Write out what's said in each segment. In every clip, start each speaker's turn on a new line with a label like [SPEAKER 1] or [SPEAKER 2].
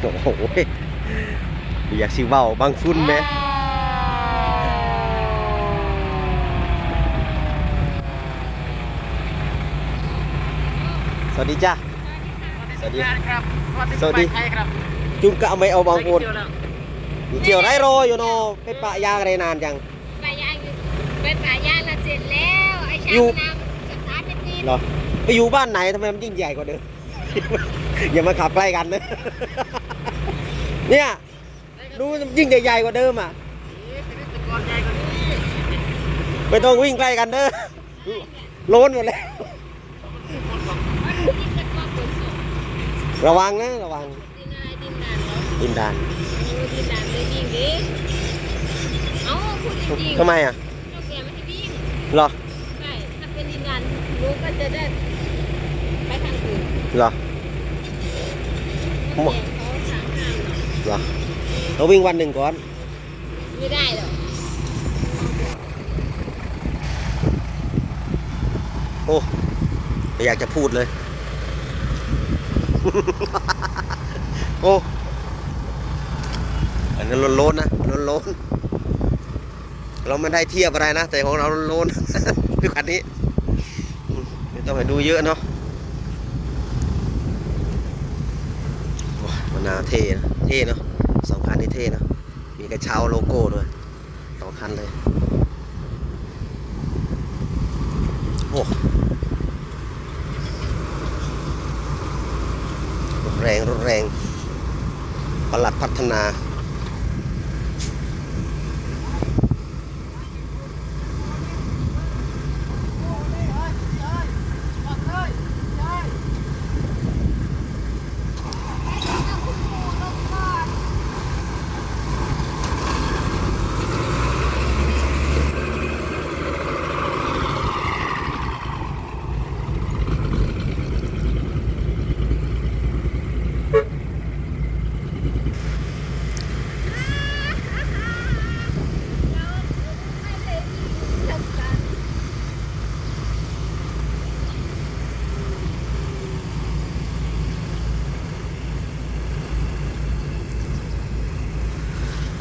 [SPEAKER 1] โอ้โหอยากสิเว้าบางฟุ้นแหมสวัสดีจ้าสวัสดี
[SPEAKER 2] ครับ
[SPEAKER 1] สวัสดี
[SPEAKER 2] ใช่ครับ
[SPEAKER 1] จุงกะไม่เอาบางคน
[SPEAKER 2] เที่ยวแล้ว
[SPEAKER 1] เที่ยวไรโรอยู่เนาะเป็นปะยางอะไรนานจัง
[SPEAKER 3] ปลาย่างอยู่เป็นปลาย่างละเสร็จแล้วไอ้ชา
[SPEAKER 1] อยู่
[SPEAKER 3] วน้ำสตาร์ทเป็นที
[SPEAKER 1] เหรอไปอยู่บ้านไหนทำไมมันยิ่งใหญ่กว่าเดิมอย่ามาขับใกล้กันนะ เนี่ยดูมันยิ่งใหญ่ๆกว่าเดิมอะ
[SPEAKER 2] นี่เป็นตะกอนใหญ่กว่านี้
[SPEAKER 1] ไม่ต้องวิ่งใกล้กันเด้อโลนหมดแล้ว
[SPEAKER 3] ดินจะกว้างขนส่ง
[SPEAKER 1] ระวังนะระวัง
[SPEAKER 3] ดินอะไรดินดานเหรอ
[SPEAKER 1] ดินดาน
[SPEAKER 3] โอ้ดินดานเลยยิงดิเอ้าพูดจริงๆ
[SPEAKER 1] ทำไมอะ
[SPEAKER 3] เราแกไม่ได้วิ่ง
[SPEAKER 1] เหรอ
[SPEAKER 3] ใช่ถ้าเป็นดินดานรู้ก็จะได้ไปทางอื่น
[SPEAKER 1] เหรอ
[SPEAKER 3] เนาะ
[SPEAKER 1] เหรอเราวิ่งวันหนึ่งก่อน
[SPEAKER 3] ไม่ได้หรอก
[SPEAKER 1] โอ้ไม่อยากจะพูดเลย โอ้อันนั้นโลนๆนะโลนๆเราไม่ได้เทียบอะไรนะ แต่ของเราโลนๆคือคันนี้อืมไม่ต้องไปดูเยอะเนาะโอ้ยมันนาเท่นะ เท่เนาะสองคันนี่เท่เนาะมีกระเช้าโลโก้ด้วยสองคันเลยโอ้รถแรงรถแรงปลัดพัฒนา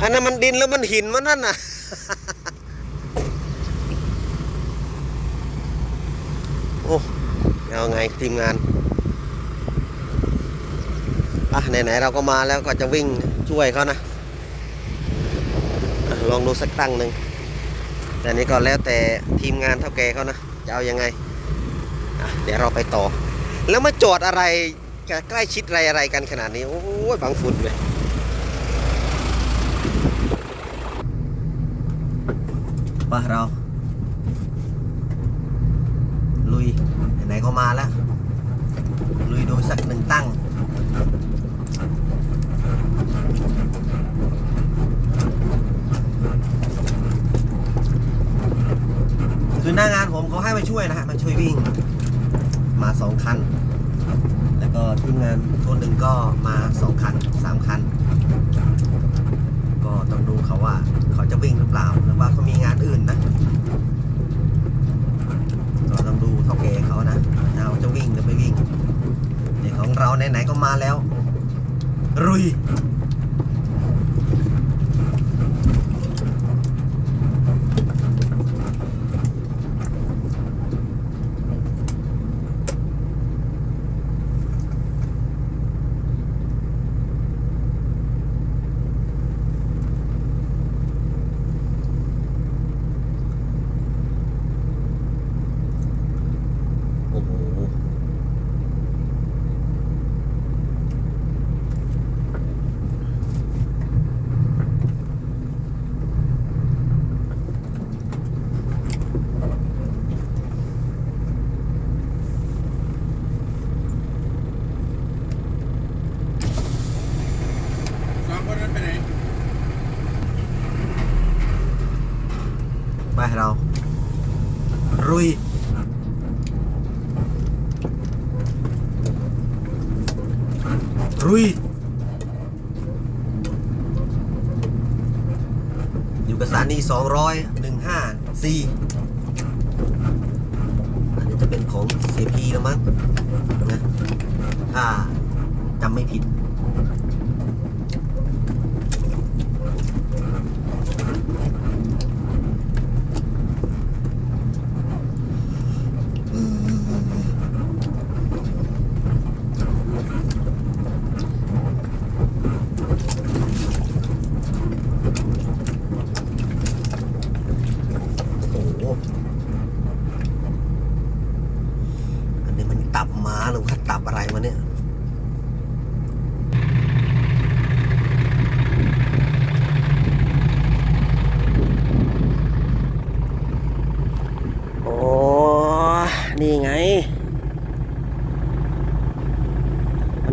[SPEAKER 1] อันนั้นมันดินแล้วมันหินมันนั่นน่ะ โอ้เอาไงทีมงานอะไหนๆเราก็มาแล้วก็จะวิ่งช่วยเขานะลองดูสักตั้งหนึ่งแต่นี่ก็แล้วแต่ทีมงานเท่าแกเขานะจะเอายังไงเดี๋ยวเราไปต่อ แล้วมาจอดอะไรใกล้ชิดอะไรอะไรกันขนาดนี้ โอ้ยบางฝุ่นเลย ปะเรา ลุย ไหนก็มาแล้ว ลุยดูสักหนึ่งตั้งคือหน้างานผมเขาให้มาช่วยนะฮะมาช่วยวิ่ง มาสองคัน แล้วก็ทีมงานคนหนึ่งก็มาสองคันสามคัน ก็ต้องดูเขาว่า เขาจะวิ่งหรือเปล่าหรือว่าเขามีงานอื่นนะก็ต้องดูเท่าแก่เขานะเขาจะวิ่งหรือไม่วิ่งเด็กของเราไหนๆก็มาแล้ว รุย โอ้โห
[SPEAKER 2] สองคนนั้นไปไหน
[SPEAKER 1] ไปเรา รุย รุย อยู่กับสถานีสองร้อยหนึ่งห้าสี่อันนี้จะเป็นของเสียพีแล้วมั้งนะถ้าจำไม่ผิด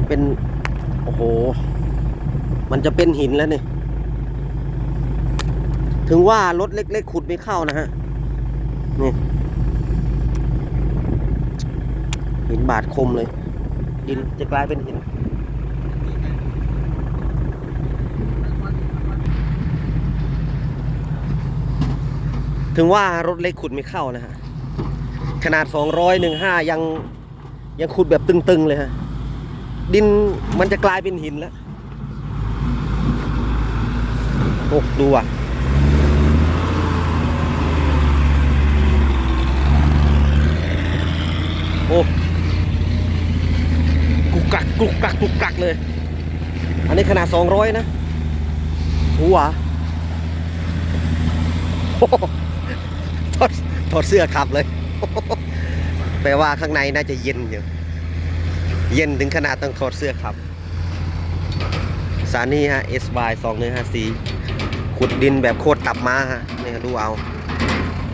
[SPEAKER 1] เป็น โอ้โห มันจะเป็นหินแล้วนี่ ถึงว่ารถเล็ก ๆ ขุดไม่เข้านะฮะ นี่ หินบาดคมเลย ดินจะกลายเป็นหินถึงว่ารถเล็กขุดไม่เข้านะฮะ ขนาด 200หนึ่งห้ายังยังขุดแบบตึง ๆ เลยฮะ ดินมันจะกลายเป็นหินแล้วโอ้ดูอะโอ้กุกกักกุกกักกุกกักเลย อันนี้ขนาด200นะหัวโอ้โหถอดถอดเสื้อขับเลย แปลว่าข้างในน่าจะเย็นอยู่ เย็นถึงขนาดต้องถอดเสื้อขับ สานี่ฮะ S Y 2 1 5 4ขุดดินแบบโคตรตับมาฮะเนี่ยดูเอา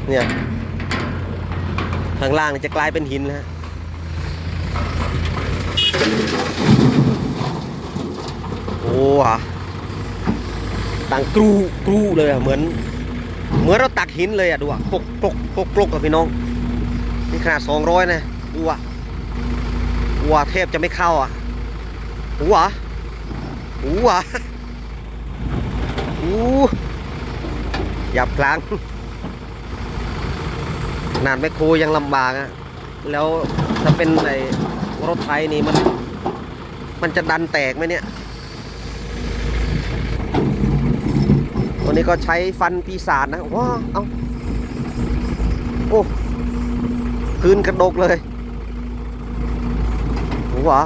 [SPEAKER 1] เนี่ยข้างล่างจะกลายเป็นหินฮะโอ้อะตังกรูกรูเลยอะเหมือน เหมือนเราตักหินเลยอะดูอะปกปกปกปกอะพี่น้อง นี่ขนาดสองร้อยนะดูอะ วัวเทพจะไม่เข้าอะหูอะหูอะหูหยับกลางขนาดแมคโครยังลำบากอะ แล้วถ้าเป็นไอรถไถนี่มัน มันจะดันแตกไหมเนี่ย ตัวนี้ก็ใช้ฟันปีศาจนะว้าเอาโอ้พื้นกระดกเลย โอ้หวะ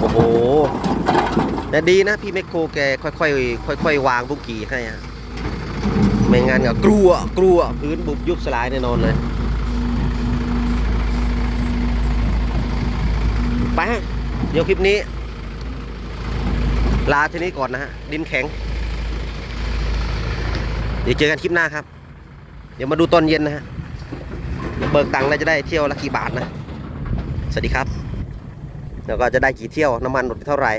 [SPEAKER 1] โอ้โหแต่ดีนะพี่แมคโครแกค่อยๆค่อย ๆ วางบุกกี้ให้อะไม่งั้นก็กลัวกลัวพื้นบุบยุบสลายแน่นอนเลยไปฮะเดี๋ยวคลิปนี้ ลาที่นี้ก่อนนะฮะ ดินแข็ง เดี๋ยวเจอกันคลิปหน้าครับ เดี๋ยวมาดูตอนเย็นนะฮะเบิกตังค์แล้วจะได้เที่ยวละกี่บาทนะ สวัสดีครับ แล้วก็จะได้กี่เที่ยวน้ำมันหมดไปเท่าไหร่